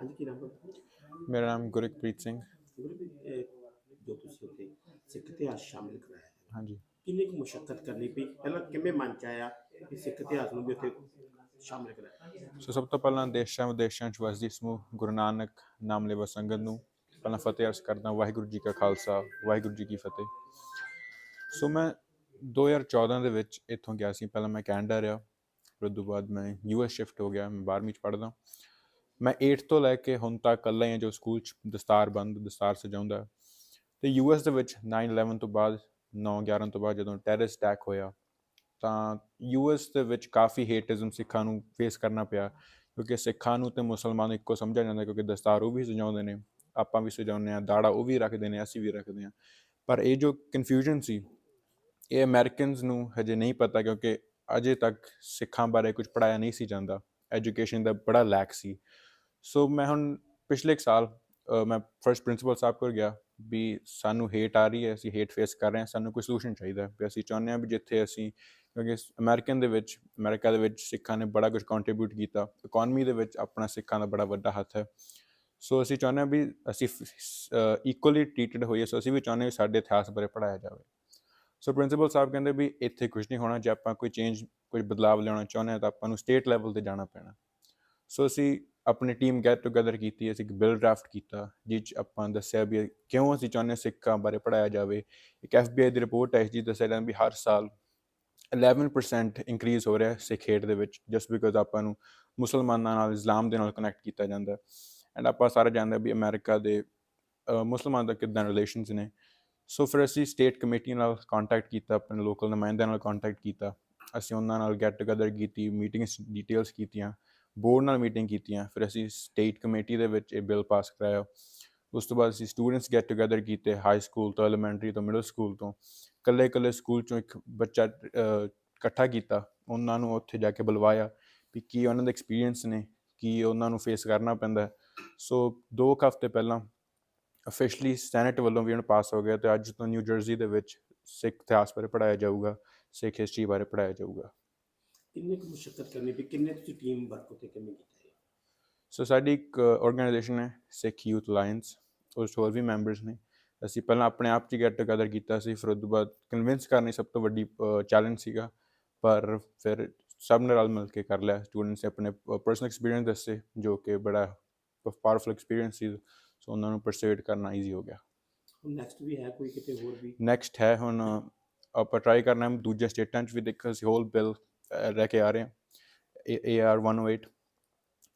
ਹਾਂਜੀ ਕੀ ਨਾਮ ਹੈ ਮੇਰਾ ਨਾਮ ਗੁਰਪ੍ਰੀਤ ਸਿੰਘ ਜੋ ਤੁਸੀਂ ਉੱਥੇ ਸਿੱਖ ਇਤਿਹਾਸ ਸ਼ਾਮਿਲ ਕਰਾਇਆ ਹਾਂਜੀ। ਕਿੰਨੀ ਕੁ ਮੁਸ਼ਕਲ ਕਰਨੀ ਪਈ? ਪਹਿਲਾਂ ਕਿਵੇਂ ਮਨ ਚ ਆਇਆ ਕਿ ਸਿੱਖ ਇਤਿਹਾਸ ਨੂੰ ਵੀ ਉੱਥੇ ਸ਼ਾਮਿਲ ਕਰਾਇਆ? ਸੋ ਸਭ ਤੋਂ ਪਹਿਲਾਂ ਦੇਸ਼ਾਂ ਵਿਦੇਸ਼ਾਂ ਚ ਵਸਦੀ ਸਮੂਹ ਗੁਰੂ ਨਾਨਕ ਨਾਮ ਲੈਵਾ ਸੰਗਤ ਨੂੰ ਪਹਿਲਾਂ ਫਤਿਹ ਅਰਜ਼ ਕਰਦਾ ਵਾਹਿਗੁਰੂ ਜੀ ਕਾ ਖਾਲਸਾ ਵਾਹਿਗੁਰੂ ਜੀ ਕੀ ਫਤਿਹ। ਸੋ ਮੈਂ 2014 ਦੇ ਵਿੱਚ ਇੱਥੋਂ ਗਿਆ ਸੀ। ਪਹਿਲਾਂ ਮੈਂ ਕੈਨੇਡਾ ਰਿਹਾ ਫਿਰ ਉਦੋਂ ਬਾਅਦ ਮੈਂ ਯੂਐਸ ਸ਼ਿਫਟ ਹੋ ਗਿਆ ਮੈਂ 12ਵੀਂ ਚ ਪੜ੍ਹਦਾ ਮੈਂ 8th ਤੋਂ ਲੈ ਕੇ ਹੁਣ ਤੱਕ ਇਕੱਲਾ ਹੀ ਹਾਂ ਜੋ ਸਕੂਲ ਚ ਦਸਤਾਰ ਬੰਦ, ਦਸਤਾਰ ਸਜਾਉਂਦਾ ਤੇ ਯੂਐਸ ਦੇ ਵਿੱਚ 9/11 ਤੋਂ ਬਾਅਦ 9/11 ਤੋਂ ਬਾਅਦ ਜਦੋਂ ਟੈਰਰਿਸਟ ਅਟੈਕ ਹੋਇਆ, ਤਾਂ ਯੂਐਸ ਦੇ ਵਿੱਚ ਕਾਫੀ ਹੇਟਿਜ਼ਮ ਸਿੱਖਾਂ ਨੂੰ ਫੇਸ ਕਰਨਾ ਪਿਆ, ਕਿਉਂਕਿ ਸਿੱਖਾਂ ਨੂੰ ਤੇ ਮੁਸਲਮਾਨ ਨੂੰ ਇੱਕੋ ਸਮਝਿਆ ਜਾਂਦਾ ਕਿਉਂਕਿ ਦਸਤਾਰ ਉਹ ਵੀ ਸਜਾਉਂਦੇ ਨੇ, ਆਪਾਂ ਵੀ ਸਜਾਉਂਦੇ ਆ ਦਾੜਾ ਉਹ ਵੀ ਰੱਖਦੇ ਨੇ, ਅਸੀਂ ਵੀ ਰੱਖਦੇ ਆ ਪਰ ਇਹ ਜੋ ਕਨਫਿਊਜ਼ਨ ਸੀ, ਇਹ ਅਮਰੀਕਨਸ ਨੂੰ ਹਜੇ ਨਹੀਂ ਪਤਾ ਕਿਉਂਕਿ ਅਜੇ ਤੱਕ ਸਿੱਖਾਂ ਬਾਰੇ ਕੁਝ ਪੜਾਇਆ ਨਹੀਂ ਸੀ ਜਾਂਦਾ। ਐਜੂਕੇਸ਼ਨ ਦਾ ਬੜਾ ਲੈਕ ਸੀ। ਸੋ ਮੈਂ ਹੁਣ ਪਿਛਲੇ ਇੱਕ ਸਾਲ ਮੈਂ ਫਰਸਟ ਪ੍ਰਿੰਸੀਪਲ ਸਾਹਿਬ ਕੋਲ ਗਿਆ ਵੀ ਸਾਨੂੰ ਹੇਟ ਆ ਰਹੀ ਹੈ, ਅਸੀਂ ਹੇਟ ਫੇਸ ਕਰ ਰਹੇ ਹਾਂ, ਸਾਨੂੰ ਕੋਈ ਸੋਲੂਸ਼ਨ ਚਾਹੀਦਾ ਵੀ ਅਸੀਂ ਚਾਹੁੰਦੇ ਹਾਂ ਵੀ ਜਿੱਥੇ ਅਸੀਂ, ਕਿਉਂਕਿ ਅਮਰੀਕਨ ਦੇ ਵਿੱਚ ਅਮਰੀਕਾ ਦੇ ਵਿੱਚ ਸਿੱਖਾਂ ਨੇ ਬੜਾ ਕੁਝ ਕੰਟਰੀਬਿਊਟ ਕੀਤਾ। ਇਕਨੋਮੀ ਦੇ ਵਿੱਚ ਆਪਣਾ ਸਿੱਖਾਂ ਦਾ ਬੜਾ ਵੱਡਾ ਹੱਥ ਹੈ। ਸੋ ਅਸੀਂ ਚਾਹੁੰਦੇ ਹਾਂ ਵੀ ਅਸੀਂ ਇਕੁਅਲੀ ਟ੍ਰੀਟਡ ਹੋਈਏ। ਸੋ ਅਸੀਂ ਵੀ ਚਾਹੁੰਦੇ ਹਾਂ ਵੀ ਸਾਡੇ ਇਤਿਹਾਸ ਬਾਰੇ ਪੜਾਇਆ ਜਾਵੇ। ਸੋ ਪ੍ਰਿੰਸੀਪਲ ਸਾਹਿਬ ਕਹਿੰਦੇ ਵੀ ਇੱਥੇ ਕੁਝ ਨਹੀਂ ਹੋਣਾ, ਜੇ ਆਪਾਂ ਕੋਈ ਚੇਂਜ ਕੋਈ ਬਦਲਾਵ ਲਿਆਉਣਾ ਚਾਹੁੰਦੇ ਹਾਂ ਤਾਂ ਆਪਾਂ ਨੂੰ ਸਟੇਟ ਲੈਵਲ ਤੇ ਜਾਣਾ ਪੈਣਾ। ਸੋ ਅਸੀਂ ਆਪਣੀ ਟੀਮ ਗੈਟ ਟੂਗੇਦਰ ਕੀਤੀ, ਅਸੀਂ ਇੱਕ ਬਿਲ ਡਰਾਫਟ ਕੀਤਾ ਜਿਸ 'ਚ ਆਪਾਂ ਦੱਸਿਆ ਵੀ ਕਿਉਂ ਅਸੀਂ ਚਾਹੁੰਦੇ ਹਾਂ ਸਿੱਖਾਂ ਬਾਰੇ ਪੜਾਇਆ ਜਾਵੇ। ਇੱਕ ਐਫਬੀਆਈ ਦੀ ਰਿਪੋਰਟ ਹੈ ਜੀ ਦੱਸਿਆ ਜਾਂਦਾ ਵੀ ਹਰ ਸਾਲ 11% ਇਨਕਰੀਜ਼ ਹੋ ਰਿਹਾ ਸਿੱਖ ਹੇਟ ਦੇ ਵਿੱਚ ਜਸਟ ਬਿਕਾਜ਼ ਆਪਾਂ ਨੂੰ ਮੁਸਲਮਾਨਾਂ ਨਾਲ, ਇਸਲਾਮ ਦੇ ਨਾਲ ਕਨੈਕਟ ਕੀਤਾ ਜਾਂਦਾ। ਐਂਡ ਆਪਾਂ ਸਾਰੇ ਜਾਣਦੇ ਹਾਂ ਵੀ ਅਮਰੀਕਾ ਦੇ ਮੁਸਲਮਾਨ ਦਾ ਕਿੱਦਾਂ ਰਿਲੇਸ਼ਨਸ ਨੇ। ਸੋ ਫਿਰ ਅਸੀਂ ਸਟੇਟ ਕਮੇਟੀ ਨਾਲ ਕੰਟੈਕਟ ਕੀਤਾ, ਆਪਣੇ ਲੋਕਲ ਨੁਮਾਇੰਦਿਆਂ ਨਾਲ ਕੰਟੈਕਟ ਕੀਤਾ। ਅਸੀਂ ਉਹਨਾਂ ਨਾਲ ਗੈਟ ਟੂਗੇਦਰ ਕੀਤੀ ਮੀਟਿੰਗਸ ਡਿਟੇਲਸ ਕੀਤੀਆਂ ਬੋਰਡ ਨਾਲ ਮੀਟਿੰਗ ਕੀਤੀਆਂ। ਫਿਰ ਅਸੀਂ ਸਟੇਟ ਕਮੇਟੀ ਦੇ ਵਿੱਚ ਇਹ ਬਿੱਲ ਪਾਸ ਕਰਾਇਆ। ਉਸ ਤੋਂ ਬਾਅਦ ਅਸੀਂ ਸਟੂਡੈਂਟਸ ਗੈਟ ਟੂਗੇਦਰ ਕੀਤੇ ਹਾਈ ਸਕੂਲ ਤੋਂ ਐਲੀਮੈਂਟਰੀ ਤੋਂ ਮਿਡਲ ਸਕੂਲ ਤੋਂ। ਇਕੱਲੇ ਇਕੱਲੇ ਸਕੂਲ ਚੋਂ ਇੱਕ ਬੱਚਾ ਇਕੱਠਾ ਕੀਤਾ। ਉਹਨਾਂ ਨੂੰ ਉੱਥੇ ਜਾ ਕੇ ਬੁਲਵਾਇਆ ਵੀ ਕੀ ਉਹਨਾਂ ਦੇ ਐਕਸਪੀਰੀਅੰਸ ਨੇ, ਕੀ ਉਹਨਾਂ ਨੂੰ ਫੇਸ ਕਰਨਾ ਪੈਂਦਾ। ਸੋ ਦੋ ਕੁ ਹਫ਼ਤੇ ਪਹਿਲਾਂ ਅਫੀਸ਼ੀਅਲੀ ਸੈਨੇਟ ਵੱਲੋਂ ਵੀ ਹੁਣ ਪਾਸ ਹੋ ਗਿਆ ਤੇ ਅੱਜ ਤੋਂ ਨਿਊ ਜਰਸੀ ਦੇ ਵਿੱਚ ਸਿੱਖ ਇਤਿਹਾਸ ਬਾਰੇ ਪੜਾਇਆ ਜਾਊਗਾ ਸਿੱਖ ਹਿਸਟਰੀ ਬਾਰੇ ਪੜਾਇਆ ਜਾਊਗਾ। ਕਿੰਨੀ ਕੁ ਮੁਸ਼ਕਲ ਕਰਨੀ ਪਈ ਕਿੰਨੇ ਤੁਸੀਂ ਟੀਮ ਵਰਕ ਉੱਤੇ ਕਿਵੇਂ ਕੀਤਾ ਹੈ ਸੋ ਸਾਡੀ ਇੱਕ ਆਰਗੇਨਾਈਜੇਸ਼ਨ ਹੈ ਸਿੱਖ ਯੂਥ ਅਲਾਈਅੰਸ ਉਸ ਹੋਰ ਵੀ ਮੈਂਬਰਸ ਨੇ। ਅਸੀਂ ਪਹਿਲਾਂ ਆਪਣੇ ਆਪ 'ਚ ਗੈਟ ਟੂਗੇਦਰ ਕੀਤਾ ਸੀ ਫਿਰ ਤੋਂ ਬਾਅਦ ਕਨਵਿੰਸ ਕਰਨੀ ਸਭ ਤੋਂ ਵੱਡੀ ਚੈਲੰਜ ਸੀਗਾ। ਪਰ ਫਿਰ ਸਭ ਨੇ ਰਲ ਮਿਲ ਕੇ ਕਰ ਲਿਆ। ਸਟੂਡੈਂਟਸ ਨੇ ਆਪਣੇ ਪਰਸਨਲ ਐਕਸਪੀਰੀਅੰਸ ਦੱਸੇ ਜੋ ਕਿ ਬੜਾ ਪਾਵਰਫੁਲ ਐਕਸਪੀਰੀਅੰਸ ਸੀ। ਸੋ ਉਹਨਾਂ ਨੂੰ ਪਰਸੂਏਟ ਕਰਨਾ ਈਜ਼ੀ ਹੋ ਗਿਆ। ਨੈਕਸਟ ਵੀ ਹੈ ਕੋਈ ਕਿਤੇ ਹੋਰ ਵੀ? ਨੈਕਸਟ ਹੈ ਹੁਣ ਆਪਾਂ ਟਰਾਈ ਕਰਨਾ ਹੈ ਦੂਜੇ ਸਟੇਟਾਂ 'ਚ ਵੀ ਦੇਖ ਅਸੀਂ ਹੋਲ ਬਿੱਲ ਲੈ ਕੇ ਆ ਰਹੇ ਹਾਂ। ਏ ਆਰ 108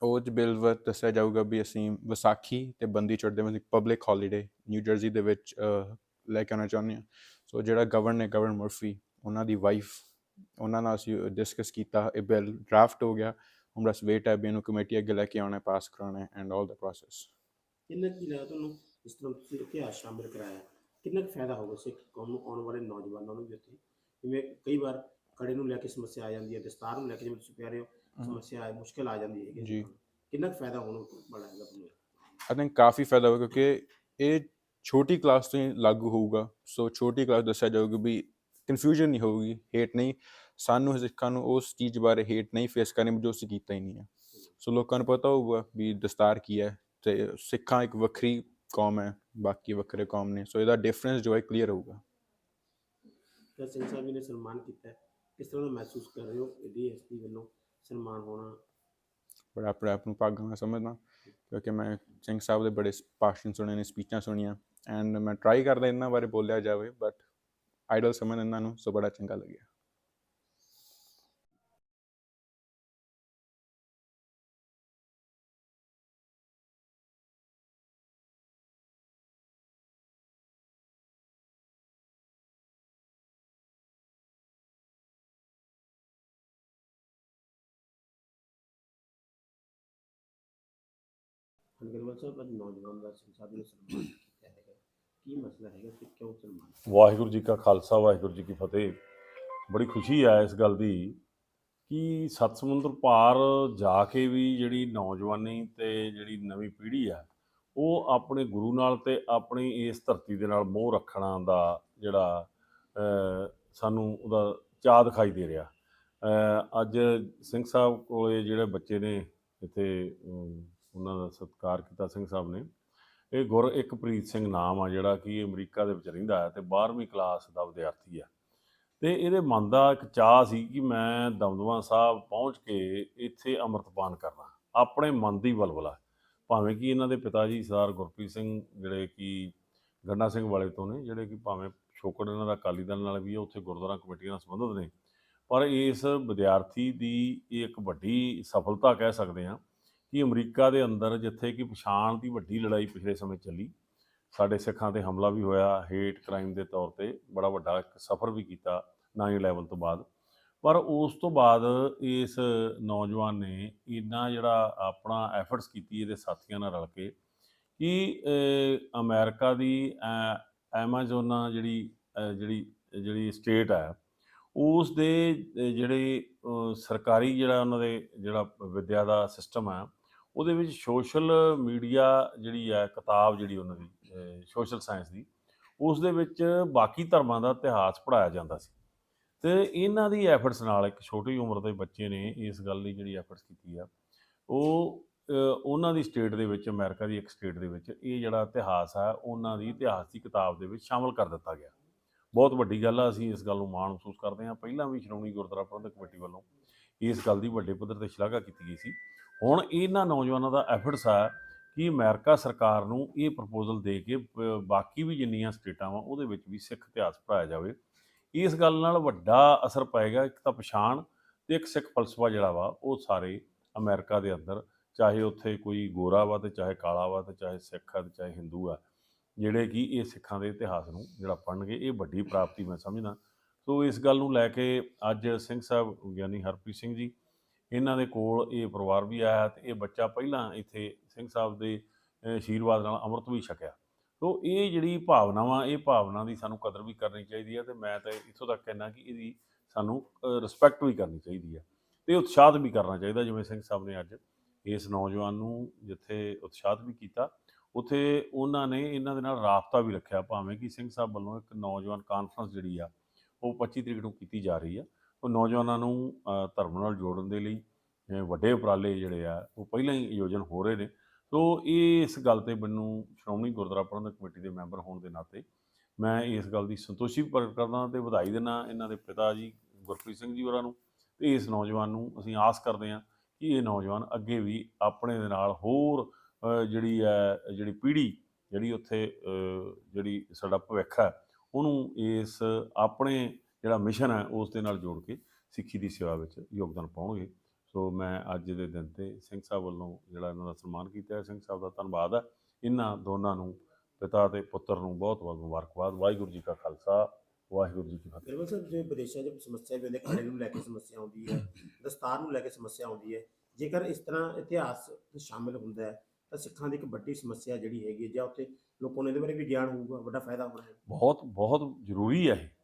ਉਹ 'ਚ ਬਿੱਲ ਵਿੱਚ ਦੱਸਿਆ ਜਾਊਗਾ ਵੀ ਅਸੀਂ ਵਿਸਾਖੀ ਤੇ ਬੰਦੀ ਛੋੜ ਦੇ ਵਿੱਚ ਪਬਲਿਕ ਹੌਲੀਡੇ ਨਿਊ ਜਰਸੀ ਦੇ ਵਿੱਚ ਲੈ ਕੇ ਆਉਣਾ ਚਾਹੁੰਦੇ ਹਾਂ। ਸੋ ਜਿਹੜਾ ਗਵਰਨ ਨੇ ਗਵਰਨ ਮਰਫੀ ਉਹਨਾਂ ਦੀ ਵਾਈਫ ਉਹਨਾਂ ਨਾਲ ਅਸੀਂ ਡਿਸਕਸ ਕੀਤਾ ਇਹ ਬਿੱਲ ਡਰਾਫਟ ਹੋ ਗਿਆ। ਹੁਣ ਬਸ ਵੇਟ ਹੈ ਵੀ ਇਹਨੂੰ ਕਮੇਟੀ ਅੱਗੇ ਲੈ ਕੇ ਆਉਣਾ ਪਾਸ ਕਰਾਉਣਾ ਐਂਡ ਆਲ ਦਾ ਪ੍ਰੋਸੈਸ ਕਿੰਨਾ ਕੀ ਲੱਗਦਾ ਤੁਹਾਨੂੰ ਇਸ ਤਰ੍ਹਾਂ ਤੁਸੀਂ ਇਤਿਹਾਸ ਸ਼ਾਮਿਲ ਕਰਾਇਆ? ਕਿੰਨਾ ਕੁ ਫਾਇਦਾ ਹੋਗਾ ਸਿੱਖ ਕੌਮ ਨੂੰ ਆਉਣ ਵਾਲੇ ਨੌਜਵਾਨਾਂ ਨੂੰ ਵੀ ਉੱਥੇ? ਜਿਵੇਂ ਕਈ ਵਾਰ ਕੜੇ ਨੂੰ ਲੈ ਕੇ ਸਮੱਸਿਆ ਆ ਜਾਂਦੀ ਹੈ ਦਸਤਾਰ ਨੂੰ ਲੈ ਕੇ ਜਿਵੇਂ ਤੁਸੀਂ ਕਹਿ ਰਹੇ ਹੋ ਸਮੱਸਿਆ ਆ ਮੁਸ਼ਕਲ ਆ ਜਾਂਦੀ ਹੈ ਜੀ। ਕਿੰਨਾ ਕੁ ਫਾਇਦਾ ਹੋਣ ਵਾਲਾ ਹੈਗਾ ਤੁਹਾਨੂੰ? ਆਈ ਥਿੰਕ ਕਾਫੀ ਫਾਇਦਾ ਹੋਵੇਗਾ ਕਿਉਂਕਿ ਇਹ ਛੋਟੀ ਕਲਾਸ ਤੋਂ ਹੀ ਲਾਗੂ ਹੋਊਗਾ। ਸੋ ਛੋਟੀ ਕਲਾਸ ਦੱਸਿਆ ਜਾਊਗਾ ਵੀ ਕਨਫਿਊਜ਼ਨ ਨਹੀਂ ਹੋਊਗੀ ਹੇਟ ਨਹੀਂ। ਸਾਨੂੰ ਸਿੱਖਾਂ ਨੂੰ ਉਸ ਚੀਜ਼ ਬਾਰੇ ਹੇਟ ਨਹੀਂ ਫੇਸ ਕਰਨੀ ਜੋ ਅਸੀਂ ਕੀਤਾ ਹੀ ਨਹੀਂ ਹੈ ਸੋ ਲੋਕਾਂ ਨੂੰ ਪਤਾ ਹੋਊਗਾ ਵੀ ਦਸਤਾਰ ਕੀ ਹੈ। ਤੇ ਸਿੱਖਾਂ ਇੱਕ ਵੱਖਰੀ ਕੌਮ ਹੈ ਬਾਕੀ ਵੱਖਰੇ ਕੌਮ ਨੇ ਸੋ ਇਹਦਾ ਡਿਫਰੈਂਸ ਜੋ ਹੈ ਕਲੀਅਰ ਹੋਊਗਾ। ਤਾਂ ਸਿੰਘ ਸਾਹਿਬ ਜੀ ਨੇ ਸਨਮਾਨ ਕੀਤਾ ਹੈ। ਕਿਸ ਤਰ੍ਹਾਂ ਦਾ ਮਹਿਸੂਸ ਕਰ ਰਹੇ ਹੋ? ਡੀਐਸਪੀ ਵੱਲੋਂ ਸਨਮਾਨ ਹੋਣਾ? ਬੜਾ ਆਪਣੇ ਆਪ ਨੂੰ ਭਾਗਾਂ ਸਮਝਦਾ ਕਿਉਂਕਿ ਮੈਂ ਸਿੰਘ ਸਾਹਿਬ ਦੇ ਬੜੇ ਭਾਸ਼ਣ ਸੁਣੇ ਨੇ ਸਪੀਚਾਂ ਸੁਣੀਆਂ ਐਂਡ ਮੈਂ ਟਰਾਈ ਕਰਦਾ ਇਹਨਾਂ ਬਾਰੇ ਬੋਲਿਆ ਜਾਵੇ ਬਟ ਆਈਡਲ ਸਮਝ ਇਹਨਾਂ ਨੂੰ ਸੋ ਬੜਾ ਚੰਗਾ ਲੱਗਿਆ। ਅਨਗਰਵਲ ਸਾਹਿਬ ਅੱਜ ਨੌਜਵਾਨ ਦਾ ਸਿੰਘ ਸਾਹਿਬ ਨੇ ਸਨਮਾਨ ਕੀਤਾ ਹੈਗਾ। ਕੀ ਮਸਲਾ ਹੈਗਾ ਕਿ ਕਿਉਂ ਸਨਮਾਨ ਵਾਹਿਗੁਰੂ ਜੀ ਕਾ ਖਾਲਸਾ, ਵਾਹਿਗੁਰੂ ਜੀ ਕੀ ਫਤਿਹ। ਬੜੀ ਖੁਸ਼ੀ ਆ ਇਸ ਗੱਲ ਦੀ ਕਿ ਸੱਤ ਸਮੁੰਦਰ ਪਾਰ ਜਾ ਕੇ ਵੀ ਜਿਹੜੀ ਨੌਜਵਾਨੀ ਤੇ ਜਿਹੜੀ ਨਵੀਂ ਪੀੜ੍ਹੀ ਆ, ਉਹ ਆਪਣੇ ਗੁਰੂ ਨਾਲ ਤੇ ਆਪਣੀ ਇਸ ਧਰਤੀ ਦੇ ਨਾਲ ਮੋਹ ਰੱਖਣਾ ਦਾ ਜਿਹੜਾ ਸਾਨੂੰ ਉਹਦਾ ਚਾਅ ਦਿਖਾਈ ਦੇ ਰਿਹਾ। ਅੱਜ ਸਿੰਘ ਸਾਹਿਬ ਕੋਲੇ ਜਿਹੜੇ ਬੱਚੇ ਨੇ ਇੱਥੇ ਉਹਨਾਂ ਦਾ ਸਤਿਕਾਰ ਕੀਤਾ ਸਿੰਘ ਸਾਹਿਬ ਨੇ। ਇਹ ਗੁਰ ਇਕਪ੍ਰੀਤ ਸਿੰਘ ਨਾਮ ਆ ਜਿਹੜਾ ਕਿ ਅਮਰੀਕਾ ਦੇ ਵਿੱਚ ਰਹਿੰਦਾ ਹੈ ਤੇ 12ਵੀਂ ਕਲਾਸ ਦਾ ਵਿਦਿਆਰਥੀ ਆ। ਤੇ ਇਹਦੇ ਮਨ ਦਾ ਇੱਕ ਚਾਹ ਸੀ ਕਿ ਮੈਂ ਦਮਦਮਾ ਸਾਹਿਬ ਪਹੁੰਚ ਕੇ ਇੱਥੇ ਅੰਮ੍ਰਿਤਪਾਨ ਕਰਨਾ। ਆਪਣੇ ਮਨ ਦੀ ਬਲਬਲਾ ਭਾਵੇਂ ਕਿ ਇਹਨਾਂ ਦੇ ਪਿਤਾ ਜੀ ਸਰਦਾਰ ਗੁਰਪ੍ਰੀਤ ਸਿੰਘ ਜਿਹੜੇ ਕਿ ਗੰਨਾ ਸਿੰਘ ਵਾਲੇ ਤੋਂ ਨੇ, ਜਿਹੜੇ ਕਿ ਭਾਵੇਂ ਛੋਕੜ ਇਹਨਾਂ ਦਾ ਅਕਾਲੀ ਦਲ ਨਾਲ ਵੀ ਹੈ ਉੱਥੇ ਗੁਰਦੁਆਰਾ ਕਮੇਟੀ ਨਾਲ ਸੰਬੰਧਿਤ ਨੇ। ਪਰ ਇਸ ਵਿਦਿਆਰਥੀ ਦੀ ਇਹ ਇੱਕ ਵੱਡੀ ਸਫਲਤਾ ਕਹਿ ਸਕਦੇ ਹਾਂ ਕਿ ਅਮਰੀਕਾ ਦੇ ਅੰਦਰ ਜਿੱਥੇ ਕਿ ਪਛਾਣ ਦੀ ਵੱਡੀ ਲੜਾਈ ਪਿਛਲੇ ਸਮੇਂ ਚੱਲੀ ਸਾਡੇ ਸਿੱਖਾਂ ਤੇ ਹਮਲਾ ਵੀ ਹੋਇਆ ਹੇਟ ਕ੍ਰਾਈਮ ਦੇ ਤੌਰ ਤੇ ਬੜਾ ਵੱਡਾ ਇੱਕ ਸਫ਼ਰ ਵੀ ਕੀਤਾ 9/11 ਤੋਂ ਬਾਅਦ। ਪਰ ਉਸ ਤੋਂ ਬਾਅਦ ਇਸ ਨੌਜਵਾਨ ਨੇ ਇੰਨਾ ਜਿਹੜਾ ਆਪਣਾ ਐਫਰਟਸ ਕੀਤੀ ਇਹਦੇ ਸਾਥੀਆਂ ਨਾਲ ਰਲ ਕੇ ਕਿ ਅਹ, ਅਮਰੀਕਾ ਦੀ ਐਮਾਜ਼ੋਨਾ ਜਿਹੜੀ ਜਿਹੜੀ ਜਿਹੜੀ ਸਟੇਟ ਹੈ ਉਸ ਦੇ ਜਿਹੜੇ ਸਰਕਾਰੀ ਜਿਹੜਾ ਉਹਨਾਂ ਦੇ ਜਿਹੜਾ ਵਿਦਿਆ ਦਾ ਸਿਸਟਮ ਹੈ ਉਹਦੇ ਵਿੱਚ ਸੋਸ਼ਲ ਮੀਡੀਆ ਜਿਹੜੀ ਹੈ ਕਿਤਾਬ ਜਿਹੜੀ ਉਹਨਾਂ ਦੀ ਸੋਸ਼ਲ ਸਾਇੰਸ ਦੀ, ਉਸ ਦੇ ਵਿੱਚ ਬਾਕੀ ਧਰਮਾਂ ਦਾ ਇਤਿਹਾਸ ਪੜਾਇਆ ਜਾਂਦਾ ਸੀ। ਤੇ ਇਹਨਾਂ ਦੀ ਐਫਰਟਸ ਨਾਲ ਇੱਕ ਛੋਟੀ ਉਮਰ ਦੇ ਬੱਚੇ ਨੇ ਇਸ ਗੱਲ ਲਈ ਜਿਹੜੀ ਐਫਰਟਸ ਕੀਤੀ ਆ, ਉਹ ਉਹਨਾਂ ਦੀ ਸਟੇਟ ਦੇ ਵਿੱਚ, ਅਮਰੀਕਾ ਦੀ ਇੱਕ ਸਟੇਟ ਦੇ ਵਿੱਚ ਇਹ ਜਿਹੜਾ ਇਤਿਹਾਸ ਆ, ਉਹਨਾਂ ਦੀ ਇਤਿਹਾਸ ਦੀ ਕਿਤਾਬ ਦੇ ਵਿੱਚ ਸ਼ਾਮਲ ਕਰ ਦਿੱਤਾ ਗਿਆ। ਬਹੁਤ ਵੱਡੀ ਗੱਲ ਆ, ਅਸੀਂ ਇਸ ਗੱਲ ਨੂੰ ਮਾਣ ਮਹਿਸੂਸ ਕਰਦੇ ਹਾਂ। ਪਹਿਲਾਂ ਵੀ ਸ਼੍ਰੋਮਣੀ ਗੁਰਦੁਆਰਾ ਪ੍ਰਬੰਧਕ ਕਮੇਟੀ ਵੱਲੋਂ ਇਸ ਗੱਲ ਦੀ ਵੱਡੇ ਪੱਧਰ ਤੇ ਸ਼ਲਾਘਾ ਕੀਤੀ ਗਈ ਸੀ। ਹੁਣ ਇਹਨਾਂ ਨੌਜਵਾਨਾਂ ਦਾ ਐਫਰਟਸ ਆ ਕਿ ਅਮਰੀਕਾ ਸਰਕਾਰ ਨੂੰ ਇਹ ਪ੍ਰਪੋਜ਼ਲ ਦੇ ਕੇ ਬਾਕੀ ਵੀ ਜਿੰਨੀਆਂ ਸਟੇਟਾਂ ਵਾ ਉਹਦੇ ਵਿੱਚ ਵੀ ਸਿੱਖ ਇਤਿਹਾਸ ਪੜਾਇਆ ਜਾਵੇ। ਇਸ ਗੱਲ ਨਾਲ ਵੱਡਾ ਅਸਰ ਪਏਗਾ, ਇੱਕ ਤਾਂ ਪਛਾਣ ਤੇ ਇੱਕ ਸਿੱਖ ਫਲਸਫਾ ਜਿਹੜਾ ਵਾ ਉਹ ਸਾਰੇ ਅਮਰੀਕਾ ਦੇ ਅੰਦਰ, ਚਾਹੇ ਉੱਥੇ ਕੋਈ ਗੋਰਾ ਵਾ ਤੇ ਚਾਹੇ ਕਾਲਾ ਵਾ ਤੇ ਚਾਹੇ ਸਿੱਖ ਆ ਤੇ ਚਾਹੇ ਹਿੰਦੂ ਆ, ਜਿਹੜੇ ਕਿ ਇਹ ਸਿੱਖਾਂ ਦੇ ਇਤਿਹਾਸ ਨੂੰ ਜਿਹੜਾ ਪੜ੍ਹਨਗੇ, ਇਹ ਵੱਡੀ ਪ੍ਰਾਪਤੀ ਮੈਂ ਸਮਝਦਾ। ਸੋ ਇਸ ਗੱਲ ਨੂੰ ਲੈ ਕੇ ਅੱਜ ਸਿੰਘ ਸਾਹਿਬ ਗਿਆਨੀ ਹਰਪ੍ਰੀਤ ਸਿੰਘ ਜੀ ਇਹਨਾਂ ਦੇ ਕੋਲ ਇਹ ਪਰਿਵਾਰ ਵੀ ਆਇਆ ਤੇ ਇਹ ਬੱਚਾ ਪਹਿਲਾਂ ਇੱਥੇ ਸਿੰਘ ਸਾਹਿਬ ਦੇ ਅਹ, ਆਸ਼ੀਰਵਾਦ ਨਾਲ ਅੰਮ੍ਰਿਤ ਵੀ ਛਕਿਆ। ਸੋ ਇਹ ਜਿਹੜੀ ਭਾਵਨਾਵਾਂ ਇਹ ਭਾਵਨਾ ਦੀ ਸਾਨੂੰ ਕਦਰ ਵੀ ਕਰਨੀ ਚਾਹੀਦੀ ਹੈ ਤੇ ਮੈਂ ਤਾਂ ਇੱਥੋਂ ਤੱਕ ਕਹਿਣਾ ਕਿ ਇਹਦੀ ਸਾਨੂੰ ਰਿਸਪੈਕਟ ਵੀ ਕਰਨੀ ਚਾਹੀਦੀ ਹੈ ਤੇ ਉਤਸ਼ਾਹਤ ਵੀ ਕਰਨਾ ਚਾਹੀਦਾ ਜਿਵੇਂ ਸਿੰਘ ਸਾਹਿਬ ਨੇ ਅੱਜ ਇਸ ਨੌਜਵਾਨ ਨੂੰ ਜਿੱਥੇ ਉਤਸ਼ਾਹਤ ਵੀ ਕੀਤਾ ਉੱਥੇ ਉਹਨਾਂ ਨੇ ਇਹਨਾਂ ਦੇ ਨਾਲ ਰਾਬਤਾ ਵੀ ਰੱਖਿਆ। ਭਾਵੇਂ ਕਿ ਸਿੰਘ ਸਾਹਿਬ ਵੱਲੋਂ ਇੱਕ ਨੌਜਵਾਨ ਕਾਨਫਰੰਸ ਜਿਹੜੀ ਆ ਉਹ 25 ਤਰੀਕ ਨੂੰ ਕੀਤੀ ਜਾ ਰਹੀ ਆ। ਉਹ ਨੌਜਵਾਨਾਂ ਨੂੰ ਧਰਮ ਨਾਲ ਜੋੜਨ ਦੇ ਲਈ ਵੱਡੇ ਉਪਰਾਲੇ ਜਿਹੜੇ ਆ, ਉਹ ਪਹਿਲਾਂ ਹੀ ਆਯੋਜਨ ਹੋ ਰਹੇ ਨੇ। ਸੋ ਇਹ ਇਸ ਗੱਲ ਤੇ ਮੈਨੂੰ ਸ਼੍ਰੋਮਣੀ ਗੁਰਦੁਆਰਾ ਪ੍ਰਬੰਧਕ ਕਮੇਟੀ ਦੇ ਮੈਂਬਰ ਹੋਣ ਦੇ ਨਾਤੇ ਮੈਂ ਇਸ ਗੱਲ ਦੀ ਸੰਤੋਸ਼ੀ ਪ੍ਰਗਟ ਕਰਦਾ ਤੇ ਵਧਾਈ ਦਿੰਦਾ ਇਹਨਾਂ ਦੇ ਪਿਤਾ ਜੀ, ਗੁਰਪ੍ਰੀਤ ਸਿੰਘ ਜੀ ਹੋਰਾਂ ਨੂੰ ਤੇ ਇਸ ਨੌਜਵਾਨ ਨੂੰ ਅਸੀਂ ਆਸ ਕਰਦੇ ਹਾਂ ਕਿ ਇਹ ਨੌਜਵਾਨ ਅੱਗੇ ਵੀ ਆਪਣੇ ਦੇ ਨਾਲ ਹੋਰ ਜਿਹੜੀ ਹੈ, ਜਿਹੜੀ ਪੀੜ੍ਹੀ, ਜਿਹੜੀ ਉੱਥੇ ਜਿਹੜੀ ਸਾਡਾ ਭਵਿੱਖ ਹੈ, ਉਹਨੂੰ ਇਸ ਆਪਣੇ ਜਿਹੜਾ ਮਿਸ਼ਨ ਹੈ ਉਸ ਦੇ ਨਾਲ ਜੋੜ ਕੇ ਸਿੱਖੀ ਦੀ ਸੇਵਾ ਵਿੱਚ ਯੋਗਦਾਨ ਪਾਉਣਗੇ। ਸੋ ਮੈਂ ਅੱਜ ਦੇ ਦਿਨ ਤੇ ਸਿੰਘ ਸਾਹਿਬ ਵੱਲੋਂ ਜਿਹੜਾ ਇਹਨਾਂ ਦਾ ਸਨਮਾਨ ਕੀਤਾ ਹੈ ਸਿੰਘ ਸਾਹਿਬ ਦਾ ਧੰਨਵਾਦ ਹੈ। ਇਹਨਾਂ ਦੋਨਾਂ ਨੂੰ ਪਿਤਾ ਤੇ ਪੁੱਤਰ ਨੂੰ ਬਹੁਤ ਬਹੁਤ ਮੁਬਾਰਕਬਾਦ। ਵਾਹਿਗੁਰੂ ਜੀ ਕਾ ਖਾਲਸਾ ਵਾਹਿਗੁਰੂ ਜੀ ਕੀ ਫਤਿਹ। ਬਿਲਕੁਲ ਸਰ ਜੇ ਵਿਦੇਸ਼ਾਂ 'ਚ ਸਮੱਸਿਆ ਵੀ ਹੁੰਦੀ ਖਾਣੇ ਨੂੰ ਲੈ ਕੇ ਸਮੱਸਿਆ ਆਉਂਦੀ ਹੈ ਦਸਤਾਰ ਨੂੰ ਲੈ ਕੇ ਸਮੱਸਿਆ ਆਉਂਦੀ ਹੈ ਜੇਕਰ ਇਸ ਤਰ੍ਹਾਂ ਇਤਿਹਾਸ ਸ਼ਾਮਿਲ ਹੁੰਦਾ ਹੈ ਤਾਂ ਸਿੱਖਾਂ ਦੀ ਇੱਕ ਵੱਡੀ ਸਮੱਸਿਆ ਜਿਹੜੀ ਹੈਗੀ ਹੈ ਜਾਂ ਉੱਥੇ ਲੋਕਾਂ ਨੂੰ ਇਹਦੇ ਬਾਰੇ ਵੀ ਗਿਆਨ ਹੋਊਗਾ ਵੱਡਾ ਫਾਇਦਾ ਹੋਣਾ ਹੈ। ਬਹੁਤ ਬਹੁਤ ਜ਼ਰੂਰੀ ਹੈ ਇਹ।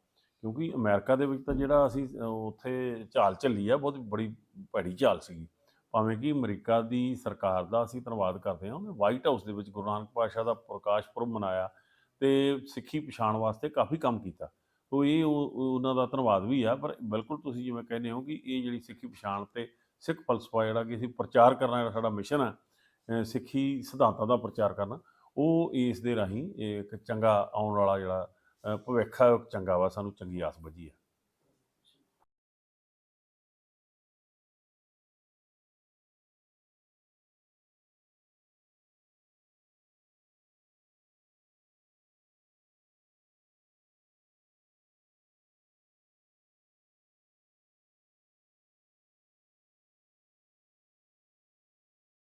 ਕਿਉਂਕਿ ਅਮਰੀਕਾ ਦੇ ਵਿੱਚ ਤਾਂ ਜਿਹੜਾ ਅਸੀਂ ਉੱਥੇ ਝਾਲ ਝੱਲੀ ਆ, ਬਹੁਤ ਬੜੀ ਭੈੜੀ ਝਾਲ ਸੀਗੀ। ਭਾਵੇਂ ਕਿ ਅਮਰੀਕਾ ਦੀ ਸਰਕਾਰ ਦਾ ਅਸੀਂ ਧੰਨਵਾਦ ਕਰਦੇ ਹਾਂ, ਉਹਨੇ ਵਾਈਟ ਹਾਊਸ ਦੇ ਵਿੱਚ ਗੁਰੂ ਨਾਨਕ ਪਾਤਸ਼ਾਹ ਦਾ ਪ੍ਰਕਾਸ਼ ਪੁਰਬ ਮਨਾਇਆ ਤੇ ਸਿੱਖੀ ਪਛਾਣ ਵਾਸਤੇ ਕਾਫੀ ਕੰਮ ਕੀਤਾ। ਸੋ ਇਹ ਉਹਨਾਂ ਦਾ ਧੰਨਵਾਦ ਵੀ ਆ, ਪਰ ਬਿਲਕੁਲ ਤੁਸੀਂ ਜਿਵੇਂ ਕਹਿੰਦੇ ਹੋ ਕਿ ਇਹ ਜਿਹੜੀ ਸਿੱਖੀ ਪਛਾਣ ਤੇ ਸਿੱਖ ਫਲਸਫਾ ਜਿਹੜਾ ਕਿ ਅਸੀਂ ਪ੍ਰਚਾਰ ਕਰਨਾ ਜਿਹੜਾ ਸਾਡਾ ਮਿਸ਼ਨ ਹੈ ਸਿੱਖੀ ਸਿਧਾਂਤਾਂ ਦਾ ਪ੍ਰਚਾਰ ਕਰਨਾ, ਉਹ ਇਸ ਦੇ ਰਾਹੀਂ ਇੱਕ ਚੰਗਾ ਆਉਣ ਵਾਲਾ ਜਿਹੜਾ ਭਵਿੱਖ ਚੰਗਾ ਵਾ ਸਾਨੂੰ ਚੰਗੀ ਆਸ ਬੱਝੀ ਆ।